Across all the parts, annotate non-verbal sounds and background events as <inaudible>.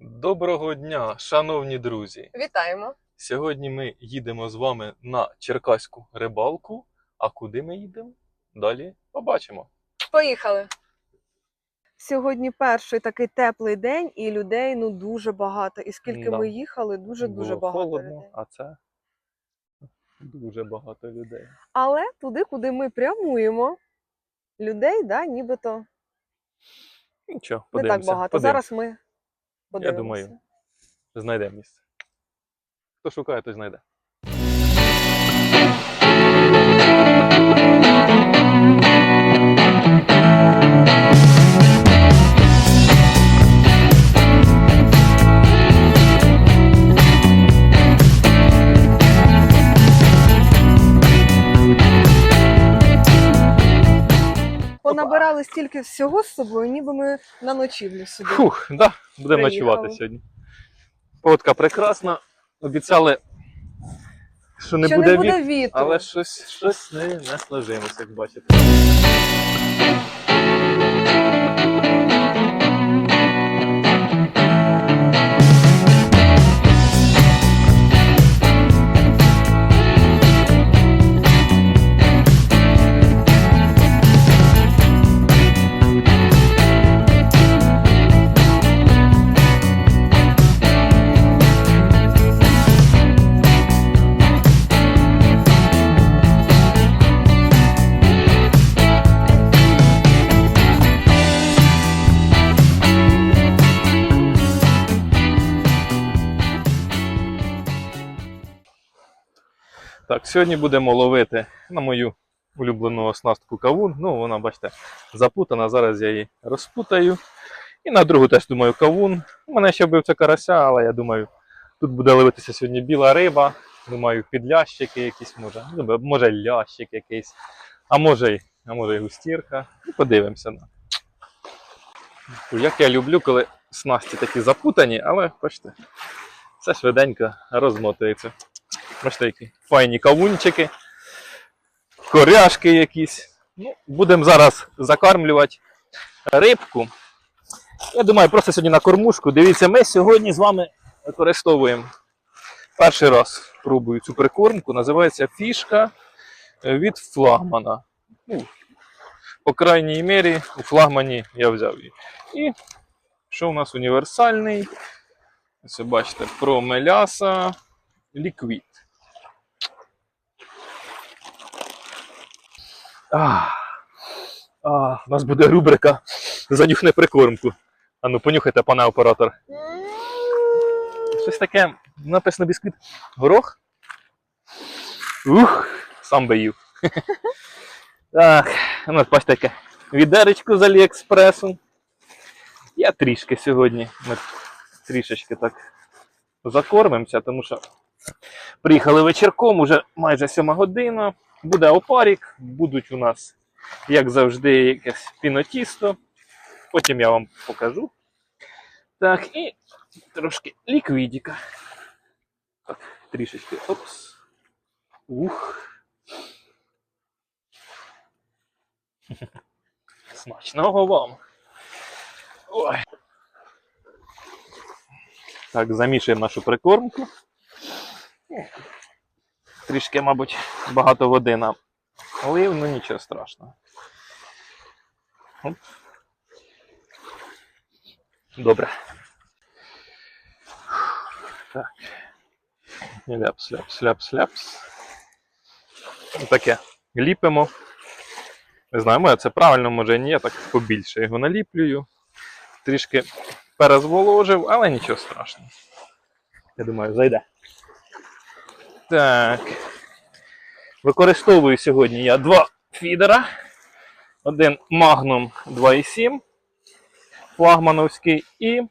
Доброго дня, шановні друзі! Вітаємо! Сьогодні ми їдемо з вами на черкаську рибалку. А куди ми їдемо? Далі побачимо. Поїхали! Сьогодні перший такий теплий день, і людей ну дуже багато. І скільки Да. ми їхали, дуже дуже Було багато холодно, людей. а це дуже багато людей. Але туди, куди ми прямуємо, людей, да, нібито Нічого, не так багато. подивимося. Зараз ми подивимося. думаю. Знайдемо місце. Хто шукає, той знайде. Понабирали стільки всього з собою, ніби ми на ночівлю сюди. Фух, да, будемо Приїхали. ночувати сьогодні. Погодка прекрасна. Обіцяли, що не Що буде не буде вітру. вітру. Але щось, щось не, не як бачите. Так, сьогодні будемо ловити на мою улюблену оснастку кавун. Ну, вона, бачите, запутана. Зараз я її розпутаю. І на другу теж думаю кавун. У мене ще бивця карася, але я думаю, тут буде ловитися сьогодні біла риба. Думаю, підлящики якісь може. Ну, Може лящик якийсь. А може, й- а може і густірка. Ну, подивимося. на. Як я люблю, коли снасті такі запутані, але бачите, все швиденько розмотується. Бачите, які файні кавунчики, коряшки якісь. Ну, будемо зараз закармлювати рибку. Я думаю, просто сьогодні на кормушку. Дивіться, ми сьогодні з вами використовуємо перший раз пробую цю прикормку. Називається фішка від флагмана. Ну, по крайній мірі, у флагмані я взяв її. І що у нас універсальний? Ось бачите, про меляса ліквід. А, а, у нас буде рубрика Занюхне прикормку. А ну понюхайте, пане оператор. Щось таке написано бісквіт. Горох? Ух, сам би їв. <laughs> Так, у нас бачите таке відеречко з Аліекспресу. Я трішки сьогодні. Ми трішечки так закормимося, тому що приїхали вечірком, уже майже сьома година. Буде опарік, будуть у нас, як завжди, якесь пінотісто. Потім я вам покажу. Так, і трошки ліквідіка. Так, трішечки. Опс. Ух. <laughs> Смачного вам. Ой. Так, замішуємо нашу прикормку. Трішки, мабуть, багато води нам лив, ну нічого страшного. Добре. Так. Ляпс, ляпс, ляпс, ляпс. Таке. Ліпимо. Не знаю, може це правильно, може ні, я так побільше його наліплюю. Трішки перезволожив, але нічого страшного. Я думаю, зайде. Так. Використовую сьогодні я два фідера. Один Magnum 2.7 флагмановський і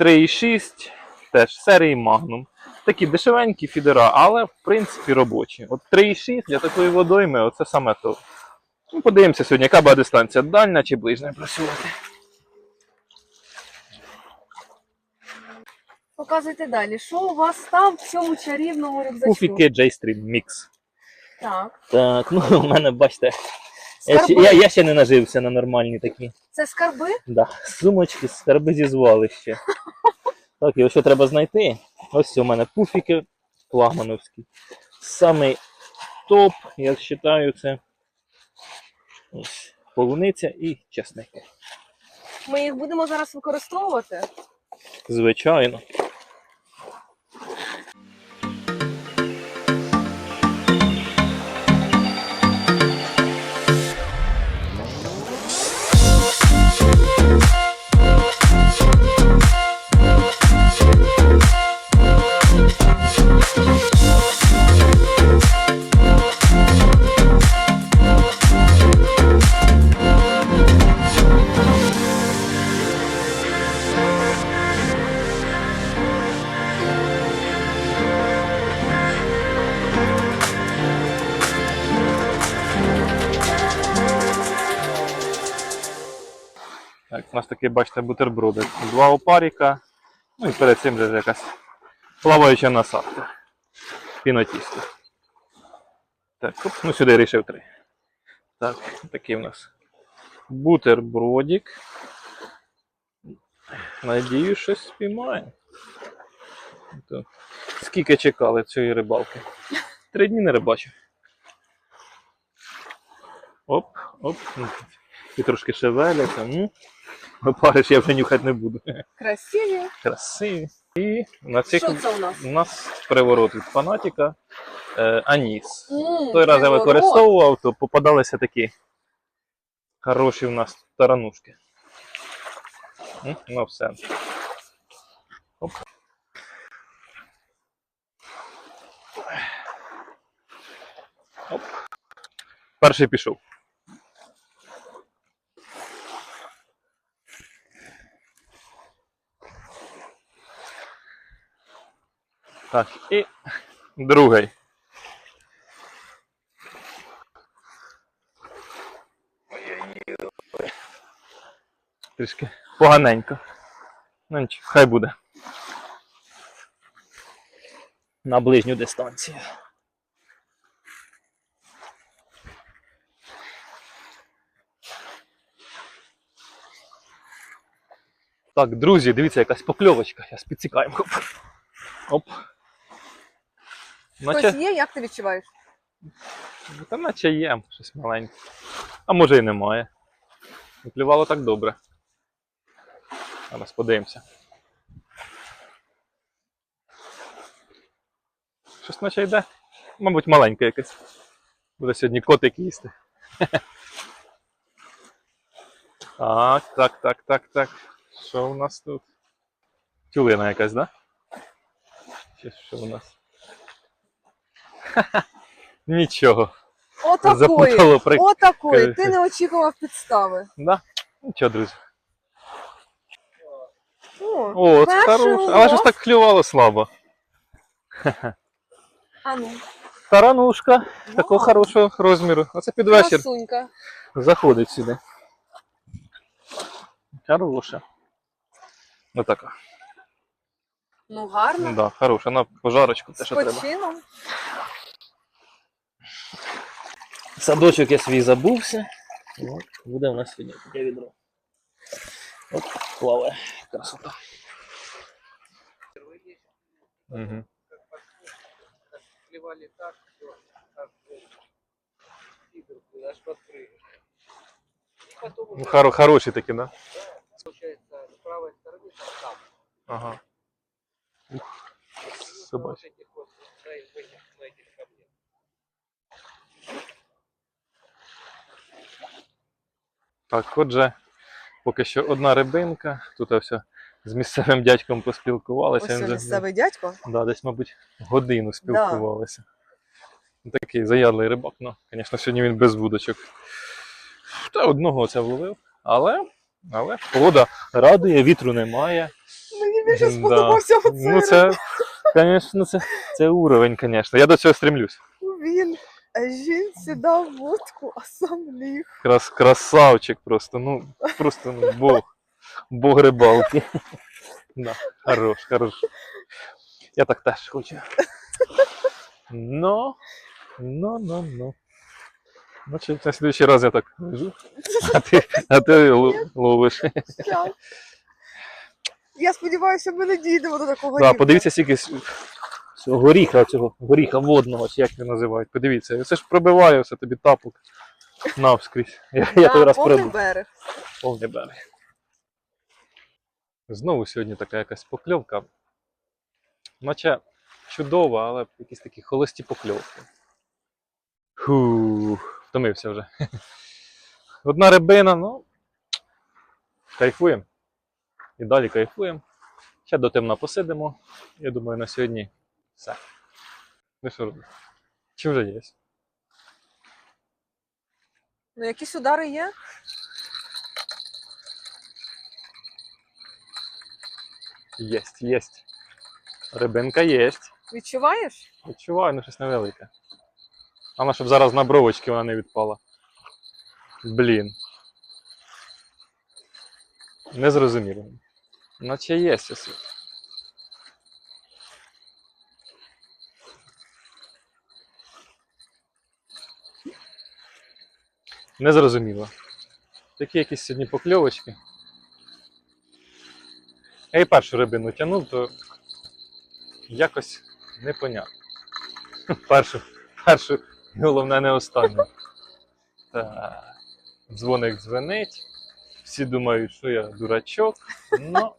3.6 теж серії Magnum. Такі дешевенькі фідера, але в принципі робочі. От 3.6 для такої водойми оце саме то. Ну, подивимося сьогодні, яка буде дистанція дальня чи ближня працювати. Показуйте далі. Що у вас там в цьому чарівному рюкзачку? Пуфіки J-Stream Mix. Так. Так, ну у мене, бачите, я, ще- я, я ще не нажився на нормальні такі Це скарби? Да, сумочки, скарби зі звалища. Так, ось що треба знайти. Ось у мене пуфіки флагмановські. Самий топ, я вважаю, це ось полуниця і чесник. Ми їх будемо зараз використовувати. Звичайно. У нас такий, бачите, бутерброди. Два опаріка. Ну і перед цим же якась плаваюча насадка. Пінотісто. Так, оп, ну сюди рішив три. Так, такий у нас бутербродик. Надію, щось спіймає. Скільки чекали цієї рибалки? Три дні не рибачив. Оп, оп. ну, І трошки шевеляться. Ну, опариш я вже нюхати не буду. Красиві. Красиві. І на цих Що це у нас? у нас приворот від фанатіка е, Аніс. М, Той раз я приворот. використовував, то попадалися такі хороші в нас таранушки. М, Ну все. Оп. Оп. Перший пішов. Так, і другий. Трішки поганенько. Ну нічого, хай буде. На ближню дистанцію. Так, друзі, дивіться, якась покльовочка. Я підсікаємо. Оп. Наче, Хтось є, як ти відчуваєш? та наче є щось маленьке. А може і немає. Клювало так добре. Зараз подивимося. Щось наче йде. Мабуть, маленьке якесь. Буде сьогодні котик їсти. <laughs> Так, так, так, так, так. Що у нас тут? Тюлина якась, да? Чи що у нас? <laughs> Нічого. Отакої. При. Отакої. Ти не очікував підстави. Да? Нічого, друзі. О, О, це хороше. Але щось так клювало слабо. А ну, Таранушка такого хорошого розміру. Оце під вечір красунька. заходить сюди. Хороша. Отака. Ну, гарно. Да, хороша. На пожарочку те, що треба. почином. Садочок я свій забувся. От, буде у нас сьогодні таке відро. От, плаває. Красота. Угу. клевали так, что аж сидорку, аж подпрыгивали. И потом Ну, уже, хоро- хороші такі, да? получается, с правой стороны там там. Ага. Ух, Так, отже, поки що одна рибинка. Тут все з місцевим дядьком поспілкувалися. Ось Він вже, місцевий дядько. да, десь, мабуть, годину спілкувалися. Такий заядлий рибак. Ну, звісно, сьогодні він без вудочок. Та одного це вловив. Але, але погода радує, вітру немає. Мені більше Да. сподобався оцей Ну, це, звісно, це, це уровень, звісно. Я до цього стремлюсь. Він жінці дав водку, а сам ліг. Крас, красавчик просто, ну, просто ну, бог. Бог рибалки. Да, хорош, хорош. Я так теж хочу. Но, но, но, но. Значить, на слідчий раз я так лежу, а ти, а ти ло- ловиш. Я сподіваюся, ми не дійдемо до такого Да, рівня. подивіться, скільки с- цього горіха, цього горіха водного, чи як його називають. Подивіться, це ж пробиває все тобі тапок навскрізь. <laughs> Я, я той раз повний пробив. берег. Повний берег. Знову сьогодні така якась покльовка. Наче чудова, але якісь такі холості покльовки. Фу, втомився вже. <laughs> Одна рибина, ну. Кайфуємо. І далі кайфуємо. Ще до темна посидимо. Я думаю, на сьогодні все. Ну що робити? Чи вже є? Ну, якісь удари є? Єсть, єсть. Рибинка єсть. Відчуваєш? Відчуваю, ну щось невелике. Головне, щоб зараз на бровочки вона не відпала. Блін. Не зрозуміло. Наче є ось. Не зрозуміло. Такі якісь сьогодні покльовочки. Я і першу рибину тягнув, то якось непонятно. <laughs> Першу, першу, і головне не останню. Так. Дзвоник дзвенить. Всі думають, що я дурачок. Ну,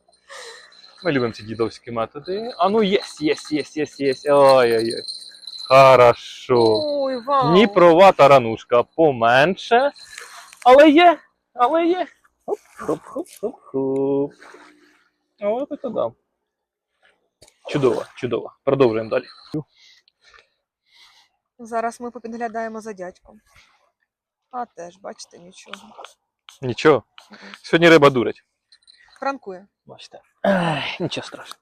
ми любимо ці дідовські методи. А ну єсть, єсть, єсть, єсть, єсть. Ой-ой-ой. Хорошо. Ой, вау. Дніпрова таранушка поменше. Але є, але є. Хоп, хоп, хоп, хоп, хоп. О, це да. Чудово, чудово. Продовжуємо далі. Зараз ми попідглядаємо за дядьком. А теж, бачите, нічого. Нічого. Сьогодні риба дурить. Франкує. Бачите. Ай, нічого страшного.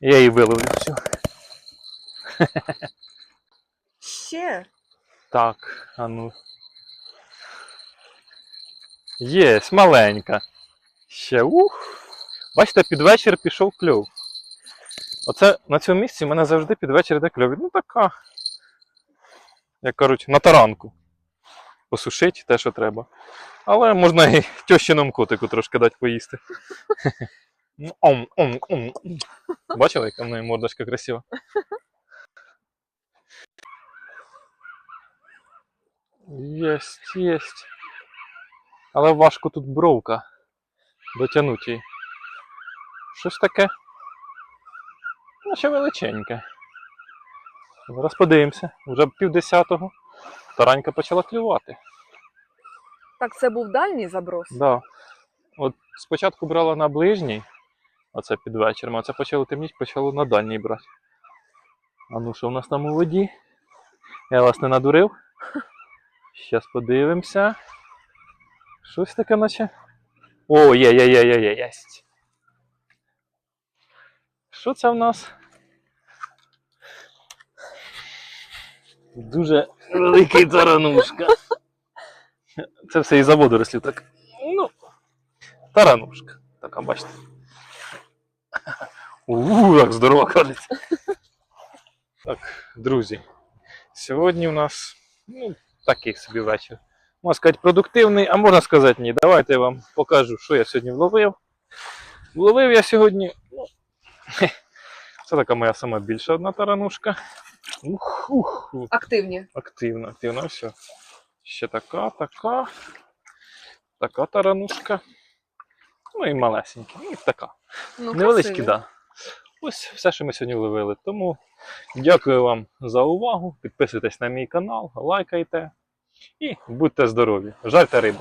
Я її виловлю всю. Ще. Так, а ну. Єсть, маленька. Ще ух. Бачите, під вечір пішов кльов. Оце на цьому місці в мене завжди під вечір йде кльов. Ну така. Як кажуть, на таранку. Посушить те, що треба. Але можна і тьощиному котику трошки дати поїсти. Ну. Бачили, яка в неї мордочка красива? Єсть, єсть. Але важко тут бровка. Дотягнути її. Щось таке. Наче величеньке. Зараз подивимося. Вже півдесятого. Таранька почала клювати. Так, це був дальній заброс. Да. От спочатку брала на ближній, оце під вечором, а це почало темніти, почало на дальній брати. А ну що в нас там у воді? Я вас не надурив. Щас подивимося. Щось таке наче. О, є, є, є, є, є, єсть. Що це в нас? Дуже великий таранушка. Це все із-за водорослів так. Ну, таранушка. Така, бачите. Ууу, як здорово кажеться. Так, друзі. Сьогодні у нас ну, такий собі вечір. Можна сказати, продуктивний, а можна сказати ні. Давайте я вам покажу, що я сьогодні вловив. Вловив я сьогодні. Ну, це така моя сама більша одна таранушка. Ух, ух, ух. Активні. Активно, активно, все. Ще така, така. Така таранушка. Ну і малесенька. Ну, і така. Ну, Невеличкі, так. Да. Ось все, що ми сьогодні ловили. Тому дякую вам за увагу. Підписуйтесь на мій канал, лайкайте і будьте здорові. Жарте рибу.